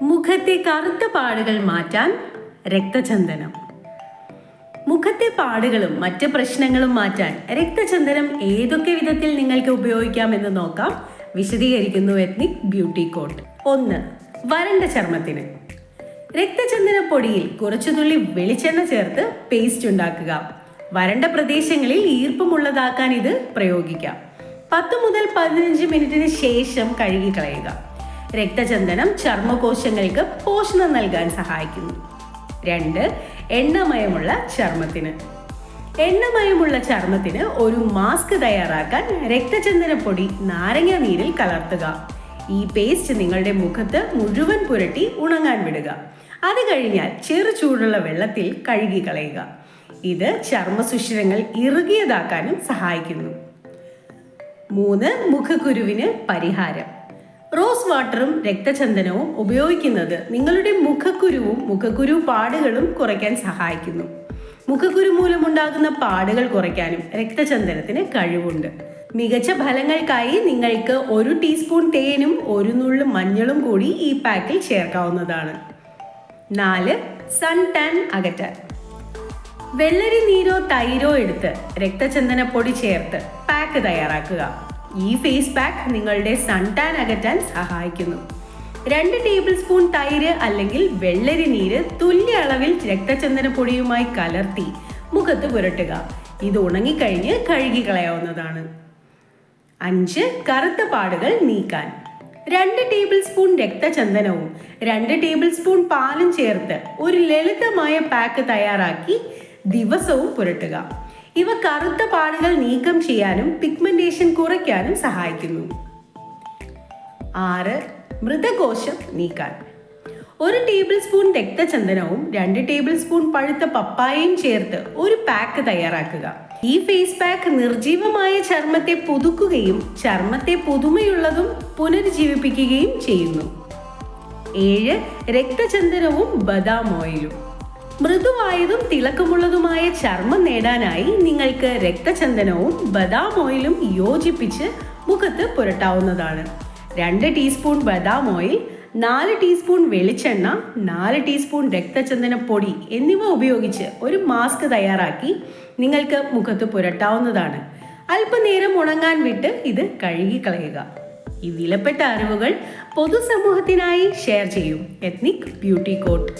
മുഖത്തെ കറുത്ത പാടുകൾ മാറ്റാൻ രക്തചന്ദനം. മുഖത്തെ പാടുകളും മറ്റ് പ്രശ്നങ്ങളും മാറ്റാൻ രക്തചന്ദനം ഏതൊക്കെ വിധത്തിൽ നിങ്ങൾക്ക് ഉപയോഗിക്കാമെന്ന് നോക്കാം. വിശദീകരിക്കുന്നു എത്നിക് ബ്യൂട്ടി കോട്ട് ഒന്ന് വരണ്ട ചർമ്മത്തിന്. രക്തചന്ദന പൊടിയിൽ കുറച്ചു തുള്ളി വെളിച്ചെണ്ണ ചേർത്ത് പേസ്റ്റ് ഉണ്ടാക്കുക. വരണ്ട പ്രദേശങ്ങളിൽ ഈർപ്പമുള്ളതാക്കാൻ ഇത് പ്രയോഗിക്കാം. പത്ത് മുതൽ പതിനഞ്ച് മിനിറ്റിന് ശേഷം കഴുകിക്കളയുക. രക്തചന്ദനം ചർമ്മകോശങ്ങൾക്ക് പോഷണം നൽകാൻ സഹായിക്കുന്നു. രണ്ട് എണ്ണമയമുള്ള ചർമ്മത്തിന്. എണ്ണമയമുള്ള ചർമ്മത്തിന് ഒരു മാസ്ക് തയ്യാറാക്കാൻ രക്തചന്ദന പൊടി നാരങ്ങ നീരിൽ കലർത്തുക. ഈ പേസ്റ്റ് നിങ്ങളുടെ മുഖത്ത് മുഴുവൻ പുരട്ടി ഉണങ്ങാൻ വിടുക. അത് കഴിഞ്ഞാൽ ചെറു ചൂടുള്ള വെള്ളത്തിൽ കഴുകി കളയുക. ഇത് ചർമ്മസുഷിരങ്ങൾ ഇറുകിയതാക്കാനും സഹായിക്കുന്നു. മൂന്ന് മുഖക്കുരുവിന് പരിഹാരം. റോസ് വാട്ടറും രക്തചന്ദനവും ഉപയോഗിക്കുന്നത് നിങ്ങളുടെ മുഖക്കുരുവും മുഖക്കുരു പാടുകളും കുറയ്ക്കാൻ സഹായിക്കുന്നു. മുഖക്കുരു മൂലമുണ്ടാകുന്ന പാടുകൾ കുറയ്ക്കാനും രക്തചന്ദനത്തിന് കഴിവുണ്ട്. മികച്ച ഫലങ്ങൾക്കായി നിങ്ങൾക്ക് ഒരു ടീസ്പൂൺ തേനും ഒരു നുള്ളു മഞ്ഞളും കൂടി ഈ പാക്കിൽ ചേർക്കാവുന്നതാണ്. നാല് സൺ ടാൻ അകറ്റാൻ വെള്ളരി നീരോ തൈരോ എടുത്ത് രക്തചന്ദനപ്പൊടി ചേർത്ത് പാക്ക് തയ്യാറാക്കുക. ഈ ഫേസ് പാക്ക് നിങ്ങളുടെ സൺ ടാൻ അകറ്റാൻ സഹായിക്കുന്നു. രണ്ട് ടേബിൾ സ്പൂൺ തൈര് അല്ലെങ്കിൽ വെള്ളരി നീര് തുല്യ അളവിൽ രക്തചന്ദന പൊടിയുമായി കലർത്തി മുഖത്ത് പുരട്ടുക. ഇത് ഉണങ്ങിക്കഴിഞ്ഞ് കഴുകി കളയാവുന്നതാണ്. അഞ്ച് കറുത്ത പാടുകൾ നീക്കാൻ. രണ്ട് ടേബിൾ സ്പൂൺ രക്തചന്ദനവും രണ്ട് ടേബിൾ സ്പൂൺ പാലും ചേർത്ത് ഒരു ലളിതമായ പാക്ക് തയ്യാറാക്കി ദിവസവും പുരട്ടുക. ഇവ കറുത്ത പാടുകൾ നീക്കം ചെയ്യാനും പിഗ്മെന്റേഷൻ കുറയ്ക്കാനും സഹായിക്കുന്നു. ആറ് മൃതകോശം നീക്കാൻ. ഒരു ടേബിൾ സ്പൂൺ രക്തചന്ദനവും രണ്ട് ടേബിൾ സ്പൂൺ പഴുത്ത പപ്പായയും ചേർത്ത് ഒരു പാക്ക് തയ്യാറാക്കുക. ഈ ഫേസ് പാക്ക് നിർജീവമായ ചർമ്മത്തെ പുതുക്കുകയും ചർമ്മത്തെ പുതുമയുള്ളതും പുനരുജ്ജീവിപ്പിക്കുകയും ചെയ്യുന്നു. ഏഴ് രക്തചന്ദനവും ബദാം ഓയിലും. മൃദുവായതും തിളക്കമുള്ളതുമായ ചർമ്മം നേടാനായി നിങ്ങൾക്ക് രക്തചന്ദനവും ബദാം ഓയിലും യോജിപ്പിച്ച് മുഖത്ത് പുരട്ടാവുന്നതാണ്. രണ്ട് ടീസ്പൂൺ ബദാം ഓയിൽ നാല് ടീസ്പൂൺ വെളിച്ചെണ്ണ നാല് ടീസ്പൂൺ രക്തചന്ദന പൊടി എന്നിവ ഉപയോഗിച്ച് ഒരു മാസ്ക് തയ്യാറാക്കി നിങ്ങൾക്ക് മുഖത്ത് പുരട്ടാവുന്നതാണ്. അല്പനേരം ഉണങ്ങാൻ വിട്ട് ഇത് കഴുകിക്കളയുക. ഈ വിലപ്പെട്ട അറിവുകൾ പൊതുസമൂഹത്തിനായി ഷെയർ ചെയ്യും. Ethnic beauty coat.